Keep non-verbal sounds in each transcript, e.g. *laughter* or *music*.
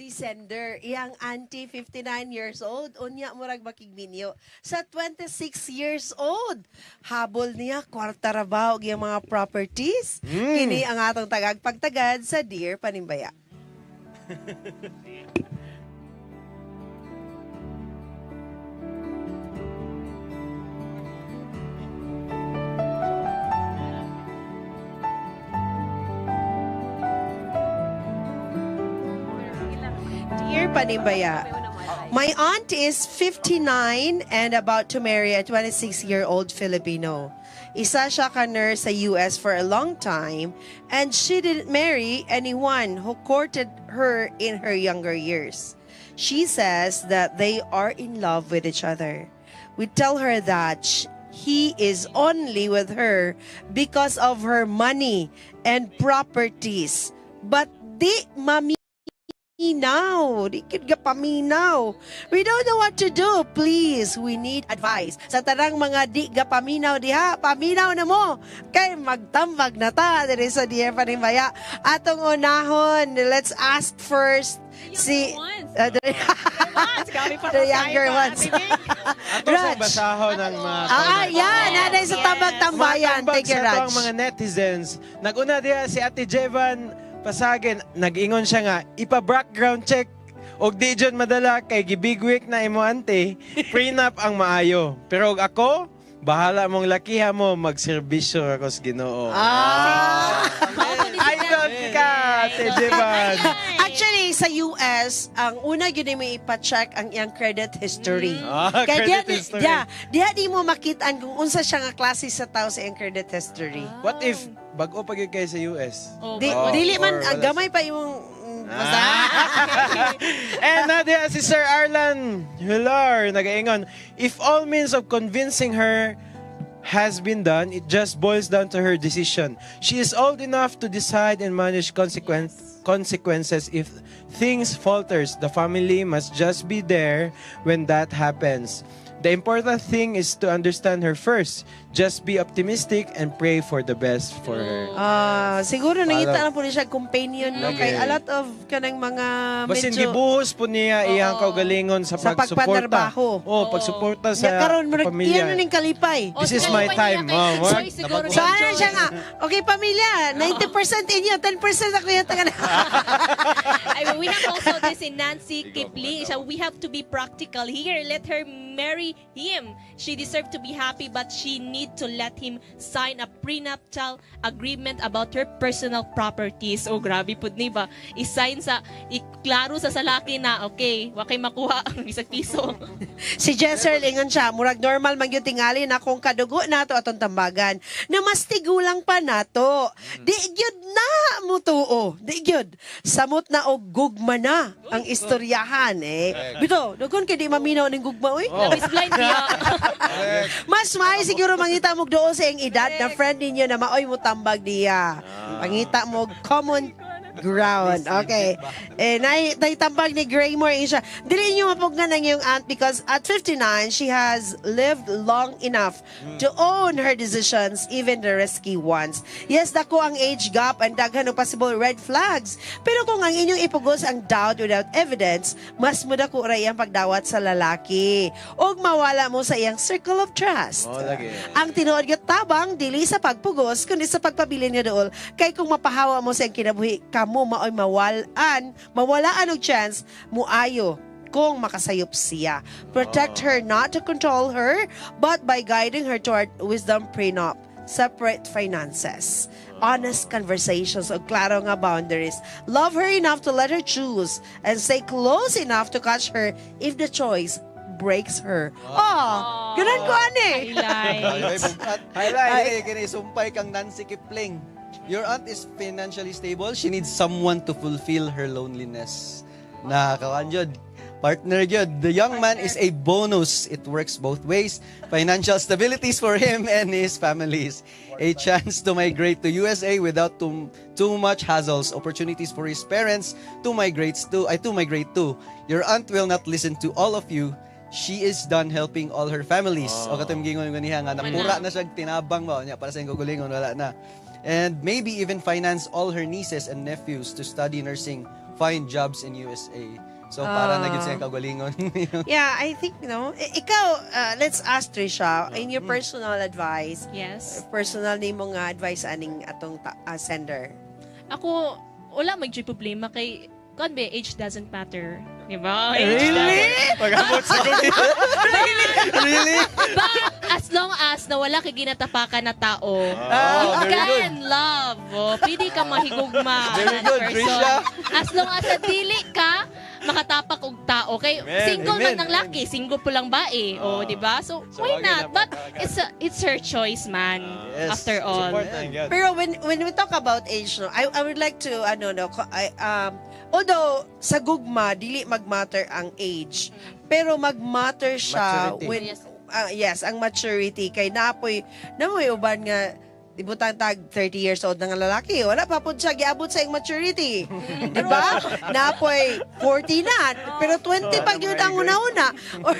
si Sender, iyang auntie 59 years old, unya murag makigminyo. Sa 26 years old, habol niya kwarta ra ba og iyang mga properties. Kini ang atong tagag pagtagad sa Dear Panimbaya. *laughs* Panimbaya, My aunt is 59 and about to marry a 26-year-old Filipino. Isa siya ka nurse sa US for a long time and she didn't marry anyone who courted her in her younger years. She says that they are in love with each other. We tell her that he is only with her because of her money and properties. But di mami paminaw. Di kid ka paminaw. We don't know what to do. Please, we need advice. Sa tarang mga di ka paminaw diha, paminaw na mo. Kay magtambag na ta. Diri sa Dear Panimaya. Atong unahon, let's ask first si... Uh, the, *laughs* *laughs* the younger ones. *laughs* Ato sa Raj. basaho ng mga Ah, comment. yan. Naday sa tambag-tambayan. Sa to Raj. ang mga netizens. Naguna diya si Ate Jevan Pasagin, nag-ingon siya nga, ipa-background check og di dyan madala kay gibigwik na imo ante, *laughs* prenup ang maayo. Pero og ako, bahala mong lakiha mo, magserbisyo ako sa ginoo. Ah! Idol ka. Actually, sa US, ang una yun mo ipa-check ang iyang credit history. Ah, Kaya credit diha- history. diha- diha di mo makitaan kung unsa siya nga klase sa tao sa iyang credit history. What if, bago pa gyud kayo sa US? Di, Oh, dili man, or ang wala gamay pa yung mm, basta. And nadia si Sir Arlan Hilar nagaingon, if all means of convincing her has been done, it just boils down to her decision. She is old enough to decide and manage consequence, consequences if things falters. The family must just be there when that happens. The important thing is to understand her first. Just be optimistic and pray for the best for her. Ah, siguro nangita na po niya companion no kay a lot of kanang mga Basin medyo gibuhos po niya iyang kaugalingon sa, Sa pagsuporta. pagpatrabaho. Oh, pagsuporta sa karon mo pamilya. iyan ning kalipay. This is my time, oh, what? So ano siya nga, okay pamilya, 90% inyo, 10% ako yung taga I mean, we have also this in Nancy Kipling. So we have to be practical here. Let her marry him. She deserves to be happy, but she need to let him sign a prenuptial agreement about her personal properties. Oh, grabe po, di ba? I-sign sa, iklaro sa salaki na, okay, wakay makuha *laughs* ang isang piso. *laughs* Si Jesser lingon siya, murag normal man tingali na kung kadugo nato atong tambagan. Na mas tigulang pa nato. Di gyud na mo tuo. Di gyud. Samot na og gugma na ang istoryahan eh. Bito, dugon kay di maminaw ning gugma oy. Oh. Is *laughs* blind niya. Mas may siguro mangita mo doon sa iyang edad na friend ninyo na maoy mo tambag diya. Pangita mo og common ground. Okay. Eh, nay, nay tambag ni Graymore yung siya. Dili niyo mapugnan ang iyong aunt because at 59, she has lived long enough to own her decisions, even the risky ones. Yes, dako ang age gap and daghan ng possible red flags. Pero kung ang inyong ipugos ang doubt without evidence, mas mudako ra iyang pagdawat sa lalaki. O mawala mo sa iyang circle of trust. Oh, lagi. Ang tinuod nga tabang dili sa pagpugos kundi sa pagpabilin nga dool kay kung mapahawa mo sa iyang kinabuhi kamo maoy mawalaan mawalaan og chance muayo kung makasayop siya. Protect her not to control her but by guiding her toward wisdom prenup separate finances, honest conversations, o klaro nga boundaries. Love her enough to let her choose and stay close enough to catch her if the choice breaks her. Oh, ganun ko ani. Highlight. Highlight. Ay, kini sumpay kang Nancy Kipling. Your aunt is financially stable. She needs someone to fulfill her loneliness. Nakakawan jud. Partner jud. The young man is a bonus. It works both ways. Financial stabilities for him and his families. A chance to migrate to USA without too, too much hassles. Opportunities for his parents to migrate to, ay, to migrate to. Your aunt will not listen to all of you. She is done helping all her families. O katong gingon nga niya nga napura na siya tinabang ba niya para sa iyong gulingon wala na. And maybe even finance all her nieces and nephews to study nursing find jobs in USA. So para Ah. na gyud siya kagalingon. *laughs* Yeah, I think, you know, i- ikaw, uh, let's ask Trisha, in your personal advice, Yes. personal ni mo nga advice aning atong ta- uh, sender. Ako, wala mag problema kay God be, age doesn't matter. Diba? Really? Pag-abot sa kulit. *laughs* really? But as long as na wala kay ginatapakan na tao, Ah, you very good. can love. Oh, pwede ka mahigugma. *laughs* Very good, person. Trisha. As long as na dili ka, makatapak og tao. Kay Amen, single amen, man ng laki, single po lang bae. Oh, Ah. di ba? So, So, why not? But it's a, it's her choice, man. Yes. After all. Support na yun. Pero when when we talk about age no, I I would like to ano no, I, um although sa gugma dili magmatter ang age, pero magmatter siya Maturity. when Yes. ah, yes, ang maturity. Kay napoy namoy uban nga ibutang tag 30 years old nga lalaki. Wala pa pud siya giabot sa maturity. *laughs* Di ba? Napoy 40 na pero 20 pa gyud ang una-una. *laughs* Or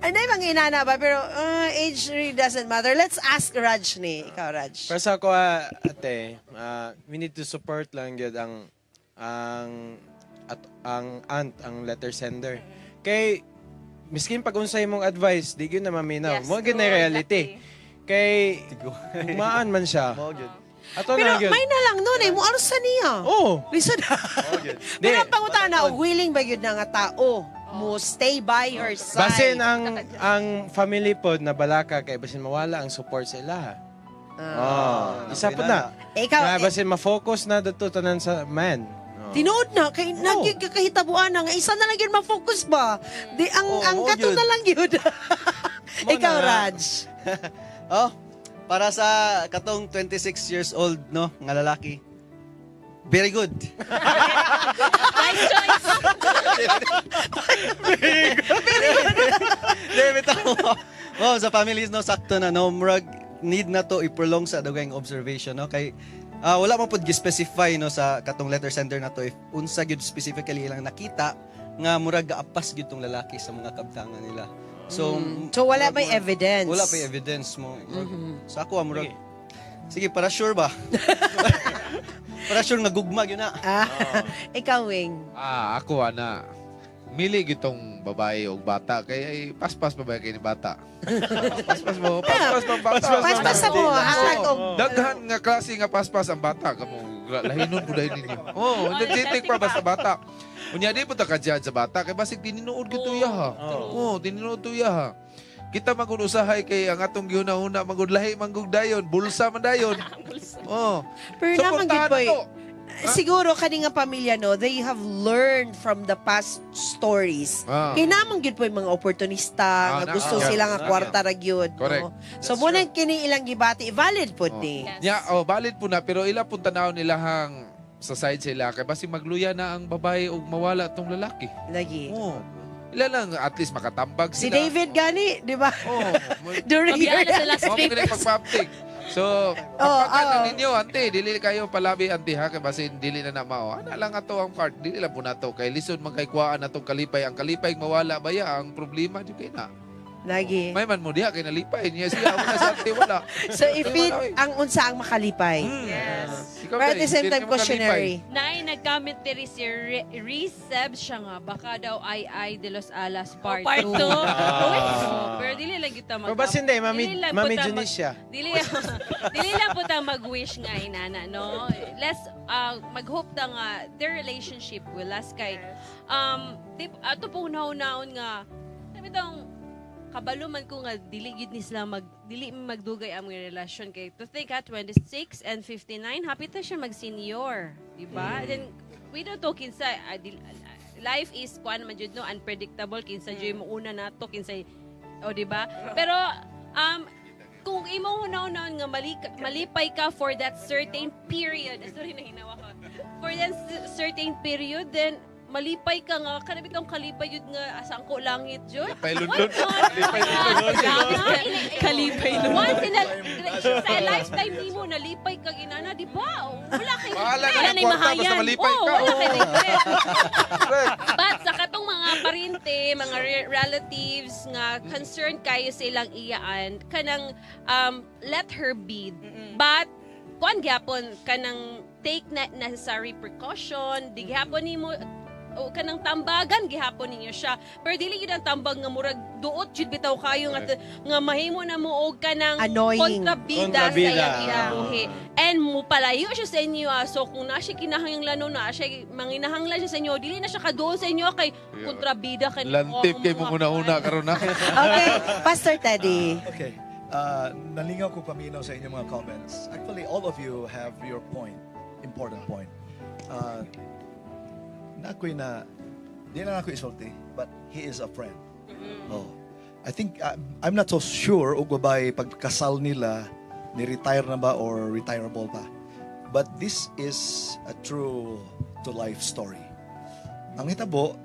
anay mga inana ba? Pero uh, age really doesn't matter. Let's ask Raj ni. Ikaw Raj. Para sa ako, ah, ate, ah, we need to support lang yun ang ang at ang aunt, ang letter sender. Kay miskin pag unsay mong advice, di gyud na maminaw. Yes, Mo gyud na true, reality. Kay maan man siya. Gyud. Ato Pero na gyud. may na lang nun eh, mo aros sa niya. Oh, Listen. Mao gyud. *laughs* Pero ang pangutan na, willing ba yun na nga tao mo stay by her side? basin ang ang family pod na balaka kay basin mawala ang support sa ila. Oh, isa po na. Ikaw, Na eh, basin ma-focus na dito tanan sa man. Oh. Tinood na, kay Oh. nagyud ka kahitabuan na nga, isa na lang yun ma-focus ba? Di, ang, Oo, ang kato na lang yun. Mo *laughs* Ikaw. Raj. *laughs* Oh, para sa katong 26 years old no nga lalaki. Very good. *laughs* Nice choice. David Oh, sa families no sakto na no murag need na to i-prolong sa dugay observation no kay ah, wala man pud gi-specify no sa katong letter sender na to if unsa gyud specifically ilang nakita nga murag gaapas gyud tong lalaki sa mga kabtangan nila. So So, wala may evidence. Wala pa evidence mo. Murag- Sa ako ah, murag Sige, para sure ba? *laughs* para sure nga gugma yun na. Ah, *laughs* ikaw, Wing. Ah, ako ana. Mili gitong babae o bata kay ay paspas babae kay ni bata. *laughs* Paspas mo, paspas mo, bata. Paspas sa mo, hatag og Daghan nga klase nga paspas ang bata kamo lahinon po dahil ninyo. Oh, energetic pa basta bata. Unya di po ta ka-judge sa bata kay basig tininuod gito ya ha. Oh, tininuod to ya ha. Kita magud usahay kay ang atong gihuna-huna magud lahi manggug dayon, bulsa man dayon. *laughs* Oh. Pero naman gid Na to. Siguro kani nga pamilya no, they have learned from the past stories. Ah. Kay namang gyud po yung mga oportunista Ah, nga na- gusto ah, sila nga Ah, kwarta ra gyud. Correct. No? So mo nang kini ilang gibati valid pud Oh. ni. Yes. Nya, oh, valid po na pero ila pong tanaw nila hang sa side sila kay basi magluya na ang babae ug mawala tong lalaki. Lagi. Oh. Ila lang at least makatambag Si sila. David gani, di ba? Oh. *laughs* During na sila sa Mo papers. pagpaptig. So, Oh, pagpagkan oh. ninyo, ante, dili kayo palabi, ante, ha? Kaya basi dili na na mao. Ana lang ato ang part, dili lang po na to. Kay lisod man kay kuwaan atong kalipay. Ang kalipay mawala ba ya? Ang problema, di kay na. Lagi. May man mo diha, kay nalipay. Niya siya, na sa *laughs* ante, wala. So ifit ang unsa ang makalipay. Hmm. Yes. Ikaw, But at the same time ka makalipay. Nag-comment diri si Re- Receb siya nga. Baka daw ay ay de los alas part 2. part two. *laughs* pero dili lang kita mag- Pero basin day, Mami, Mami Junicia. Dili, *laughs* dili lang po ta mag-wish nga inana, no? Let's uh, mag-hope ta nga their relationship will last kay um tip ato po naon nga sabi tong kabalo man ko nga dili gid ni sila mag dili magdugay ang mga relasyon kay to think ha 26 and 59 happy ta siya mag senior di ba then we don't talk kinsa ah, life is kuan man jud no unpredictable kinsa mm. mo una nato kinsa o di ba pero um kung imo hunaw-hunaw nga mali, malipay ka for that certain period, *laughs* sorry nahinawa ko, for that certain period, then malipay ka nga, kanabit ang kalipay yun nga asangko langit yun. Kalipay. Kalipay. Kalipay lundon. Once in a, sa lifetime ni mo, nalipay ka ginana, di ba? Wala kay Bahala regret. na kwarta, basta mahayan. malipay ka. wala kay Oo. regret. Correct. But sa katong mga parente, mga re- relatives nga concerned kayo sa ilang iyaan, kanang um, let her be. But kuan gyapon kanang take na necessary precaution di gihapon nimo o kanang tambagan gihapon ninyo siya pero dili gyud ang tambag nga murag duot jud bitaw kayo nga nga mahimo na mo og kanang Annoying. kontrabida sa Kontrabida. iyang Ah. kinabuhi and mo palayo siya sa inyo ah. so kung na siya kinahanglan na siya manginahanglan siya sa inyo dili na siya kaduol sa inyo kay kontrabida kay Lantip kay mo una-una karon na. *laughs* Okay, Pastor Teddy. Okay. Uh, nalingaw ko paminaw sa inyong mga comments. Actually, all of you have your point. Important point. Uh, na ako'y na, di na ako isulti, but he is a friend. Oh. I think, uh, I'm not so sure ug babay pagkasal nila, ni-retire na ba or retireable pa. But this is a true to life story. Ang hitabo,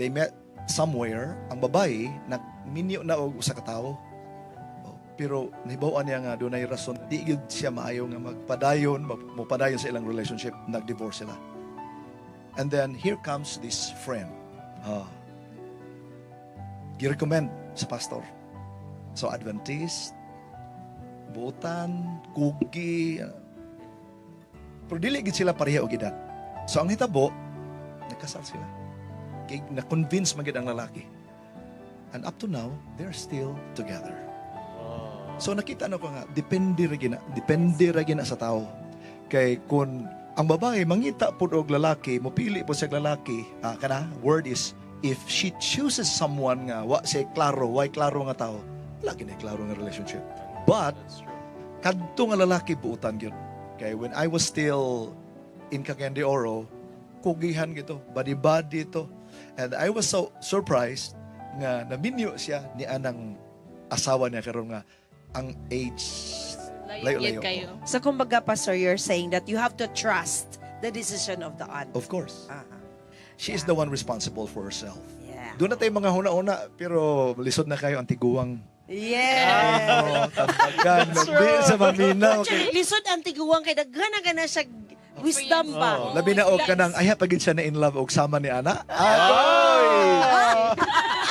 they met somewhere, ang babae, nagminyo na og usa ka tawo. Oh, Pero nahibawan niya nga doon ay rason, di siya maayo nga magpadayon, mag- mupadayon sa ilang relationship, nag-divorce sila. And then here comes this friend. Ah. Gi-recommend sa pastor. So Adventist, buutan, kugi, ah. pero dili gid sila pareha og edad. So ang hitabo, nagkasal sila. Kay na-convince magid ang lalaki. And up to now, they're still together. So nakita na ko nga, depende ra gina, depende ra gina sa tao. Kay kun ang babae mangita pud og lalaki, mopili po sa lalaki, ah, kana word is if she chooses someone nga wa say klaro, why klaro nga tao, lagi na klaro nga relationship. But kadto nga lalaki buutan gyud. Kay when I was still in Cagayan de Oro, kugihan gito, body-body to. And I was so surprised nga naminyo siya ni anang asawa niya karon nga ang age layo-layo. kayo So kumbaga, Pastor, you're saying that you have to trust the decision of the aunt. Of course. Ah, She is the one responsible for herself. yeah. Doon na tayo mga huna-una, pero lisod na kayo ang tiguang. Yeah. Oh, tambagan. Labi sa maminaw. Actually, lisod ang tiguang kay daghan na gana siya wisdom ba. Oh, labi na og kanang ay pagid siya na in love og sama ni ana. Agoy!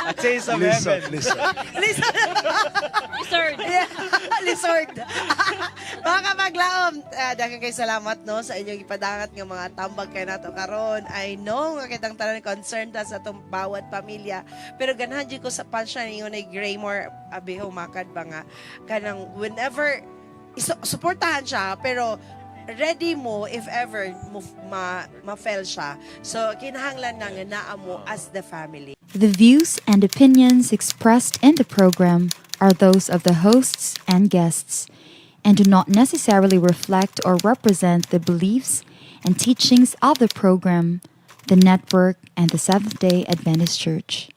At say sa Listen, heaven. listen. Lisod. sir Yeah, *laughs* Lisod. *laughs* mga kapaglaom, uh, daghang kay salamat no sa inyong ipadangat nga mga tambag kay nato karon. I know nga kitang tanan concerned ta sa tong bawat pamilya. Pero ganahan ko sa pansya ninyo na Graymore abiho makad ba nga kanang whenever iso, suportahan siya pero ready mo if ever ma, ma-fail siya. So kinahanglan na nga naa mo as the family. The views and opinions expressed in the program are those of the hosts and guests and do not necessarily reflect or represent the beliefs and teachings of the program, the network, and the Seventh day Adventist Church.